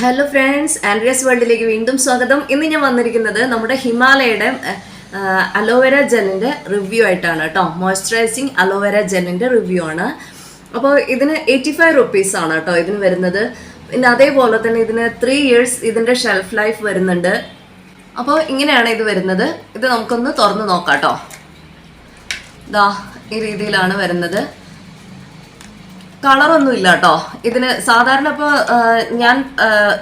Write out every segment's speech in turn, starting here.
Hello friends Andreas വേൾഡിലേക്ക് വീണ്ടും സ്വാഗതം. ഇന്ന് ഞാൻ വന്നിരിക്കുന്നത് നമ്മുടെ ഹിമാലയയുടെ അലോവേര ജെല്ലിന്റെ റിവ്യൂ ആയിട്ടാണ് കേട്ടോ. മോയ്സ്ചറൈസിങ് അലോവേര ജെല്ലിന്റെ റിവ്യൂ ആണ്. അപ്പോൾ ഇതിന് എയ്റ്റി ഫൈവ് റുപ്പീസ് ആണ് കേട്ടോ ഇതിന് വരുന്നത്. പിന്നെ അതേപോലെ തന്നെ ഇതിന് ത്രീ ഇയേഴ്സ് ഇതിന്റെ ഷെൽഫ് ലൈഫ് വരുന്നുണ്ട്. അപ്പോൾ ഇങ്ങനെയാണ് ഇത് വരുന്നത്. ഇത് നമുക്കൊന്ന് തുറന്ന് നോക്കാം കേട്ടോ. ദാ ഈ രീതിയിലാണ് വരുന്നത്. കളറൊന്നും ഇല്ല കേട്ടോ ഇതിന് സാധാരണ ഇപ്പോൾ ഞാൻ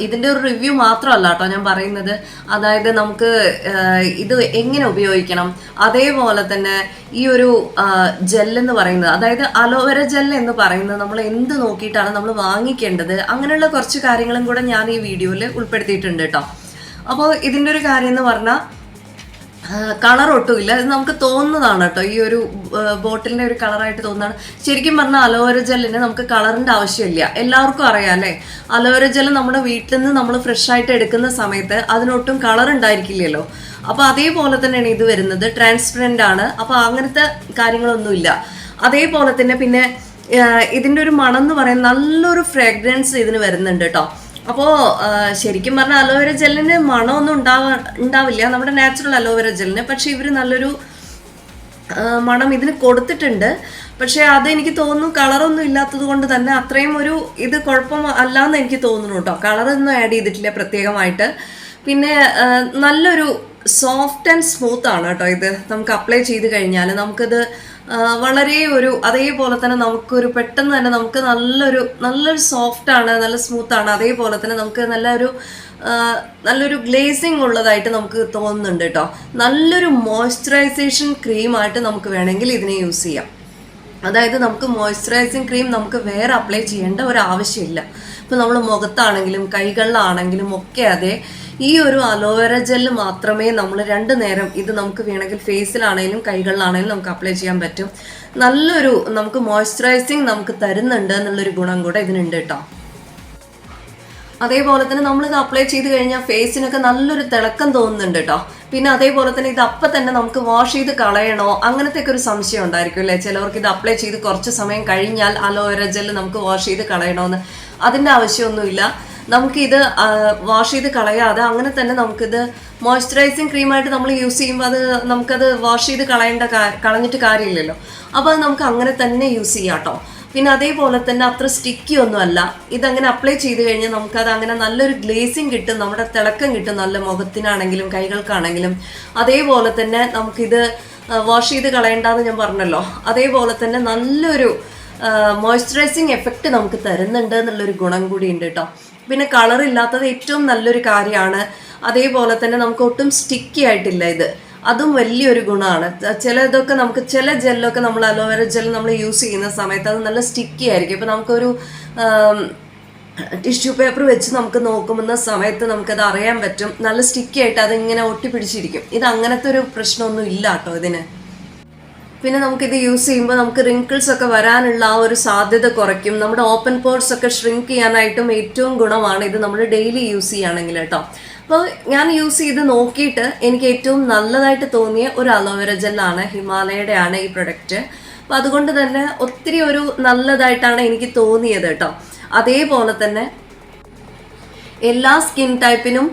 ഇതിന്റെ ഒരു റിവ്യൂ മാത്രമല്ല കേട്ടോ ഞാൻ പറയുന്നത്. അതായത് നമുക്ക് ഇത് എങ്ങനെ ഉപയോഗിക്കണം? അതേപോലെ തന്നെ ഈ ഒരു ജെല്ലെന്ന് പറയുന്നത് അതായത് അലോവേര ജെൽ എന്ന് പറയുന്നത് നമ്മൾ എന്ത് നോക്കിയിട്ടാണ് നമ്മൾ വാങ്ങിക്കേണ്ടത്? അങ്ങനെയുള്ള കുറച്ച് കാര്യങ്ങളും കൂടെ ഞാൻ ഈ വീഡിയോയിൽ ഉൾപ്പെടുത്തിയിട്ടുണ്ട് കേട്ടോ അപ്പോൾ ഇതിന്റെ ഒരു കാര്യം എന്ന് പറഞ്ഞാൽ കളർ ഒട്ടുമില്ല. ഇത് നമുക്ക് തോന്നുന്നതാണ് കേട്ടോ. ഈ ഒരു ബോട്ടിലിന്റെ ഒരു കളറായിട്ട് തോന്നുന്നതാണ്. ശരിക്കും പറഞ്ഞാൽ അലോവേര ജെല്ലിന് നമുക്ക് കളറിന്റെ ആവശ്യമില്ല. എല്ലാവർക്കും അറിയാം അല്ലേ? അലോവേര ജെൽ നമ്മുടെ വീട്ടിൽ നിന്ന് നമ്മൾ ഫ്രഷ് ആയിട്ട് എടുക്കുന്ന സമയത്ത് അതിനൊട്ടും കളർ ഉണ്ടായിരിക്കില്ലല്ലോ. അപ്പൊ അതേപോലെ തന്നെയാണ് ഇത് വരുന്നത്. ട്രാൻസ്പെറന്റ് ആണ്. അപ്പൊ അങ്ങനത്തെ കാര്യങ്ങളൊന്നുമില്ല. അതേപോലെ തന്നെ പിന്നെ ഇതിന്റെ ഒരു മണം എന്ന് പറയുന്നത് നല്ലൊരു ഫ്രാഗ്രൻസ് ഇതിന് വരുന്നുണ്ട് കേട്ടോ. അപ്പോൾ ശരിക്കും പറഞ്ഞാൽ അലോവേര ജെല്ലിന് മണമൊന്നും ഉണ്ടാവ ഉണ്ടാവില്ല. നമ്മുടെ നാച്ചുറൽ അലോവേര ജെല്ലിന്. പക്ഷെ ഇവർ നല്ലൊരു മണം ഇതിന് കൊടുത്തിട്ടുണ്ട്. പക്ഷെ അത് എനിക്ക് തോന്നുന്നു കളറൊന്നും ഇല്ലാത്തത് കൊണ്ട് തന്നെ അത്രയും ഒരു ഇത് കുഴപ്പം അല്ലാന്ന് എനിക്ക് തോന്നുന്നു കേട്ടോ. കളറൊന്നും ആഡ് ചെയ്തിട്ടില്ല പ്രത്യേകമായിട്ട്. പിന്നെ നല്ലൊരു സോഫ്റ്റ് ആൻഡ് സ്മൂത്ത് ആണ് കേട്ടോ ഇത്. നമുക്ക് അപ്ലൈ ചെയ്ത് കഴിഞ്ഞാൽ നമുക്കിത് വളരെ ഒരു അതേപോലെ തന്നെ നമുക്കൊരു പെട്ടെന്ന് തന്നെ നമുക്ക് നല്ലൊരു നല്ലൊരു സോഫ്റ്റ് ആണ് നല്ല സ്മൂത്ത് ആണ്. അതേപോലെ തന്നെ നമുക്ക് നല്ലൊരു നല്ലൊരു ഗ്ലേസിങ് ഉള്ളതായിട്ട് നമുക്ക് തോന്നുന്നുണ്ട് കേട്ടോ. നല്ലൊരു മോയ്സ്ചറൈസേഷൻ ക്രീമായിട്ട് നമുക്ക് വേണമെങ്കിൽ ഇതിനെ യൂസ് ചെയ്യാം. അതായത് നമുക്ക് മോയ്സ്ചറൈസിങ് ക്രീം നമുക്ക് വേറെ അപ്ലൈ ചെയ്യേണ്ട ഒരു ആവശ്യമില്ല. ഇപ്പം നമ്മൾ മുഖത്താണെങ്കിലും കൈകളിലാണെങ്കിലും ഒക്കെ അതെ ഈ ഒരു അലോവേര ജെല്ല് മാത്രമേ നമ്മൾ രണ്ട് നേരം ഇത് നമുക്ക് വേണമെങ്കിൽ ഫേസിലാണെങ്കിലും കൈകളിലാണെങ്കിലും നമുക്ക് അപ്ലൈ ചെയ്യാൻ പറ്റും. നല്ലൊരു നമുക്ക് മോയ്സ്ചറൈസിങ് നമുക്ക് തരുന്നുണ്ട് എന്നുള്ളൊരു ഗുണം കൂടെ ഇതിനുണ്ട് കേട്ടോ അതേപോലെ തന്നെ നമ്മളിത് അപ്ലൈ ചെയ്ത് കഴിഞ്ഞാൽ ഫേസിനൊക്കെ നല്ലൊരു തിളക്കം തോന്നുന്നുണ്ട് കേട്ടോ പിന്നെ അതേപോലെ തന്നെ ഇത് അപ്പം തന്നെ നമുക്ക് വാഷ് ചെയ്ത് കളയണോ അങ്ങനത്തെ ഒക്കെ ഒരു സംശയം ഉണ്ടായിരിക്കും അല്ലേ? ചിലവർക്ക് ഇത് അപ്ലൈ ചെയ്ത് കുറച്ച് സമയം കഴിഞ്ഞാൽ അലോവേര ജെല്ല് നമുക്ക് വാഷ് ചെയ്ത് കളയണമെന്ന് അതിന്റെ ആവശ്യമൊന്നുമില്ല. നമുക്കിത് വാഷ് ചെയ്ത് കളയാതെ അങ്ങനെ തന്നെ നമുക്കിത് മോയ്സ്ചറൈസിങ് ക്രീമായിട്ട് നമ്മൾ യൂസ് ചെയ്യുമ്പോൾ അത് നമുക്കത് വാഷ് ചെയ്ത് കളയേണ്ട കളഞ്ഞിട്ട് കാര്യമില്ലല്ലോ. അപ്പോൾ അത് നമുക്ക് അങ്ങനെ തന്നെ യൂസ് ചെയ്യാം കേട്ടോ പിന്നെ അതേപോലെ തന്നെ അത്ര സ്റ്റിക്കി ഒന്നും അല്ല. ഇതങ്ങനെ അപ്ലൈ ചെയ്ത് കഴിഞ്ഞാൽ നമുക്കത് അങ്ങനെ നല്ലൊരു ഗ്ലേസിങ് കിട്ടും. നമ്മുടെ തിളക്കം കിട്ടും നല്ല മുഖത്തിനാണെങ്കിലും കൈകൾക്കാണെങ്കിലും. അതേപോലെ തന്നെ നമുക്കിത് വാഷ് ചെയ്ത് കളയേണ്ടെന്ന് ഞാൻ പറഞ്ഞല്ലോ. അതേപോലെ തന്നെ നല്ലൊരു മോയ്സ്ചറൈസിങ് എഫക്റ്റ് നമുക്ക് തരുന്നുണ്ട് എന്നുള്ളൊരു ഗുണം കൂടി ഉണ്ട് കേട്ടോ. പിന്നെ കളർ ഇല്ലാത്തത് ഏറ്റവും നല്ലൊരു കാര്യമാണ്. അതേപോലെ തന്നെ നമുക്ക് ഒട്ടും സ്റ്റിക്കി ആയിട്ടില്ല ഇത്. അതും വലിയൊരു ഗുണമാണ്. ചില ഇതൊക്കെ നമുക്ക് ചില ജെല്ലൊക്കെ നമ്മൾ അലോവേര ജെൽ നമ്മൾ യൂസ് ചെയ്യുന്ന സമയത്ത് അത് നല്ല സ്റ്റിക്കി ആയിരിക്കും. ഇപ്പം നമുക്കൊരു ടിഷ്യൂ പേപ്പർ വെച്ച് നമുക്ക് നോക്കുമെന്ന സമയത്ത് നമുക്കത് അറിയാൻ പറ്റും. നല്ല സ്റ്റിക്കി ആയിട്ട് അതിങ്ങനെ ഒട്ടിപ്പിടിച്ചിരിക്കും. ഇത് അങ്ങനത്തെ ഒരു പ്രശ്നമൊന്നും ഇല്ല കേട്ടോ ഇതിന്. പിന്നെ നമുക്കിത് യൂസ് ചെയ്യുമ്പോൾ നമുക്ക് റിങ്കിൾസ് ഒക്കെ വരാനുള്ള ആ ഒരു സാധ്യത കുറയ്ക്കും. നമ്മുടെ ഓപ്പൺ പോർട്സ് ഒക്കെ ഷ്രിങ്ക് ചെയ്യാനായിട്ടും ഏറ്റവും ഗുണമാണ് ഇത് നമ്മൾ ഡെയിലി യൂസ് ചെയ്യുകയാണെങ്കിൽ കേട്ടോ. അപ്പോൾ ഞാൻ യൂസ് ചെയ്ത് നോക്കിയിട്ട് എനിക്ക് ഏറ്റവും നല്ലതായിട്ട് തോന്നിയ ഒരു അലോവേര ജെല്ലാണ് ഹിമാലയയുടെ ആണ് ഈ പ്രൊഡക്റ്റ് അപ്പോൾ അതുകൊണ്ട് തന്നെ ഒത്തിരി ഒരു നല്ലതായിട്ടാണ് എനിക്ക് തോന്നിയത് കേട്ടോ. അതേപോലെ തന്നെ എല്ലാ സ്കിൻ ടൈപ്പിനും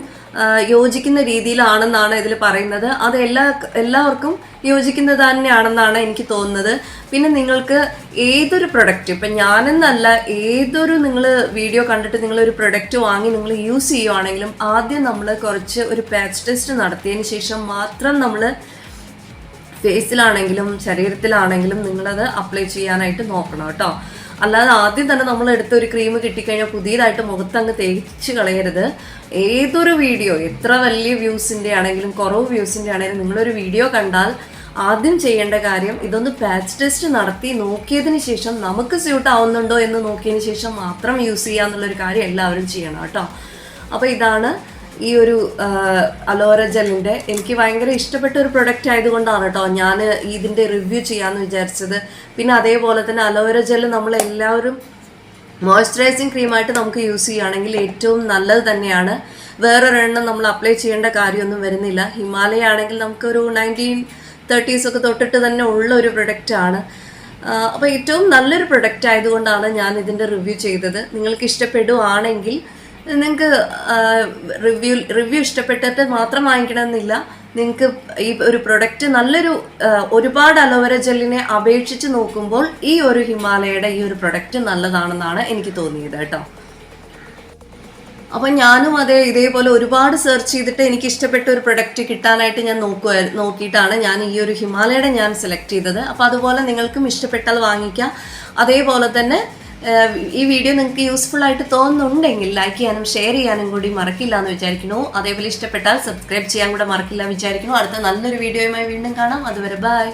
യോജിക്കുന്ന രീതിയിലാണെന്നാണ് ഇതിൽ പറയുന്നത്. അത് എല്ലാ എല്ലാവർക്കും യോജിക്കുന്നത് തന്നെയാണെന്നാണ് എനിക്ക് തോന്നുന്നത്. പിന്നെ നിങ്ങൾക്ക് ഏതൊരു പ്രൊഡക്റ്റ് ഇപ്പം ഞാനെന്നല്ല ഏതൊരു നിങ്ങൾ വീഡിയോ കണ്ടിട്ട് നിങ്ങൾ ഒരു പ്രൊഡക്റ്റ് വാങ്ങി നിങ്ങൾ യൂസ് ചെയ്യുവാണെങ്കിലും ആദ്യം നമ്മൾ കുറച്ച് ഒരു പാച്ച് ടെസ്റ്റ് നടത്തിയതിന് ശേഷം മാത്രം നമ്മൾ ഫേസിലാണെങ്കിലും ശരീരത്തിലാണെങ്കിലും നിങ്ങളത് അപ്ലൈ ചെയ്യാനായിട്ട് നോക്കണം കേട്ടോ. അല്ലാതെ ആദ്യം തന്നെ നമ്മൾ എടുത്ത ഒരു ക്രീം കിട്ടിക്കഴിഞ്ഞാൽ പുതിയതായിട്ട് മുഖത്ത് അങ്ങ് തേച്ച് കളയരുത്. ഏതൊരു വീഡിയോ എത്ര വലിയ വ്യൂസിന്റെ ആണെങ്കിലും കുറവ് വ്യൂസിന്റെ ആണെങ്കിലും നിങ്ങളൊരു വീഡിയോ കണ്ടാൽ ആദ്യം ചെയ്യേണ്ട കാര്യം ഇതൊന്ന് പാച്ച് ടെസ്റ്റ് നടത്തി നോക്കിയതിന് ശേഷം നമുക്ക് സ്യൂട്ട് ആവുന്നുണ്ടോ എന്ന് നോക്കിയതിന് ശേഷം മാത്രം യൂസ് ചെയ്യുക എന്നുള്ളൊരു കാര്യം എല്ലാവരും ചെയ്യണം കേട്ടോ. അപ്പോൾ ഇതാണ് ഈ ഒരു അലോറ ജെല്ലിന്റെ എനിക്ക് ഭയങ്കര ഇഷ്ടപ്പെട്ട ഒരു പ്രൊഡക്റ്റ് ആയതുകൊണ്ടാണ് കേട്ടോ ഞാൻ ഇതിന്റെ റിവ്യൂ ചെയ്യാമെന്ന് വിചാരിച്ചത്. പിന്നെ അതേപോലെ തന്നെ അലോവേര ജെല്ല് നമ്മൾ എല്ലാവരും മോയ്സ്ചറൈസിങ് ക്രീമായിട്ട് നമുക്ക് യൂസ് ചെയ്യുകയാണെങ്കിൽ ഏറ്റവും നല്ലത് തന്നെയാണ്. വേറൊരെണ്ണം നമ്മൾ അപ്ലൈ ചെയ്യേണ്ട കാര്യമൊന്നും വരുന്നില്ല. ഹിമാലയ ആണെങ്കിൽ നമുക്കൊരു നയന്റീൻ തേർട്ടീസ് ഒക്കെ തൊട്ടിട്ട് തന്നെ ഉള്ള ഒരു പ്രൊഡക്റ്റ് ആണ്. അപ്പോൾ ഏറ്റവും നല്ലൊരു പ്രൊഡക്റ്റ് ആയതുകൊണ്ടാണ് ഞാൻ ഇതിന്റെ റിവ്യൂ ചെയ്തത്. നിങ്ങൾക്ക് ഇഷ്ടപ്പെടുവാണെങ്കിൽ നിങ്ങൾക്ക് റിവ്യൂ റിവ്യൂ ഇഷ്ടപ്പെട്ടിട്ട് മാത്രം വാങ്ങിക്കണമെന്നില്ല. നിങ്ങൾക്ക് ഈ ഒരു പ്രൊഡക്റ്റ് നല്ലൊരു ഒരുപാട് അലോവേര ജെല്ലിനെ അപേക്ഷിച്ച് നോക്കുമ്പോൾ ഈ ഒരു ഹിമാലയയുടെ ഈ ഒരു പ്രൊഡക്റ്റ് നല്ലതാണെന്നാണ് എനിക്ക് തോന്നിയത് കേട്ടോ. അപ്പം ഞാനും അതേ ഇതേപോലെ ഒരുപാട് സെർച്ച് ചെയ്തിട്ട് എനിക്ക് ഇഷ്ടപ്പെട്ട ഒരു പ്രൊഡക്റ്റ് കിട്ടാനായിട്ട് ഞാൻ നോക്കുക നോക്കിയിട്ടാണ് ഞാൻ ഈ ഒരു ഹിമാലയയുടെ ഞാൻ സെലക്ട് ചെയ്തത്. അപ്പോൾ അതുപോലെ നിങ്ങൾക്കും ഇഷ്ടപ്പെട്ടാൽ വാങ്ങിക്കാം. അതേപോലെ തന്നെ ഈ വീഡിയോ നിങ്ങൾക്ക് യൂസ്ഫുൾ ആയിട്ട് തോന്നുന്നുണ്ടെങ്കിൽ ലൈക്ക് ചെയ്യാനും ഷെയർ ചെയ്യാനും കൂടി മറക്കില്ല എന്ന് വിചാരിക്കുന്നു. അതേപോലെ ഇഷ്ടപ്പെട്ടാൽ സബ്സ്ക്രൈബ് ചെയ്യാൻ കൂടെ മറക്കില്ല വിചാരിക്കുന്നു. അടുത്ത നല്ലൊരു വീഡിയോയുമായി വീണ്ടും കാണാം. അതുവരെ ബൈ